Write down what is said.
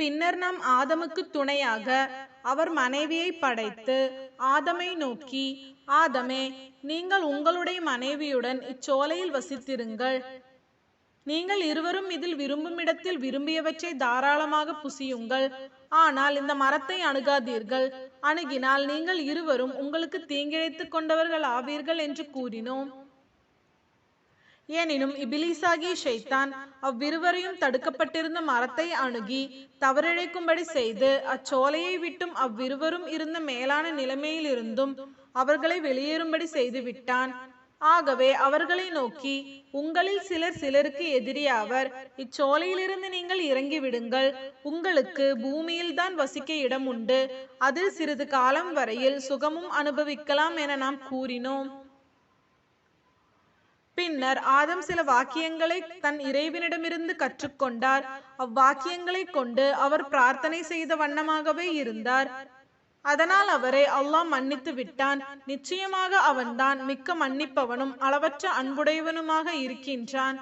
பின்னர் நாம் ஆதமுக்கு துணையாக அவர் மனைவியை படைத்து ஆதமை நோக்கி ஆதமே நீங்கள் உங்களுடைய மனைவியுடன் இச்சோலையில் வசித்திருங்கள். நீங்கள் இருவரும் இதில் விரும்பும் இடத்தில் விரும்பியவற்றை தாராளமாக புசியுங்கள். ஆனால் இந்த மரத்தை அணுகாதீர்கள். அணுகினால் நீங்கள் இருவரும் உங்களுக்கு தீங்கிழைத்துக் கொண்டவர்கள் ஆவீர்கள் என்று கூறினோம். எனினும் இபிலிசாகிய ஷைத்தான் அவ்விருவரையும் தடுக்கப்பட்டிருந்த மரத்தை அணுகி தவறிழைக்கும்படி செய்து அச்சோலையை விட்டும் அவ்விருவரும் இருந்த மேலான நிலைமையிலிருந்தும் அவர்களை வெளியேறும்படி செய்து விட்டான். ஆகவே அவர்களை நோக்கி உங்களில் சிலர் சிலருக்கு எதிரியாவர் இச்சோலையிலிருந்து நீங்கள் இறங்கி விடுங்கள். உங்களுக்கு பூமியில்தான் வசிக்க இடம் உண்டு அதில் சிறிது காலம் வரையில் சுகமும் அனுபவிக்கலாம் என நாம் கூறினோம். பின்னர் ஆதம் சில வாக்கியங்களை தன் இறைவனிடமிருந்து கற்றுக்கொண்டார். அவ்வாக்கியங்களை கொண்டு அவர் பிரார்த்தனை செய்த வண்ணமாகவே இருந்தார். அதனால் அவரை அல்லாஹ் மன்னித்து விட்டான். நிச்சயமாக அவன்தான் மிக்க மன்னிப்பவனும் அளவற்ற அன்புடையவனுமாக இருக்கின்றான்.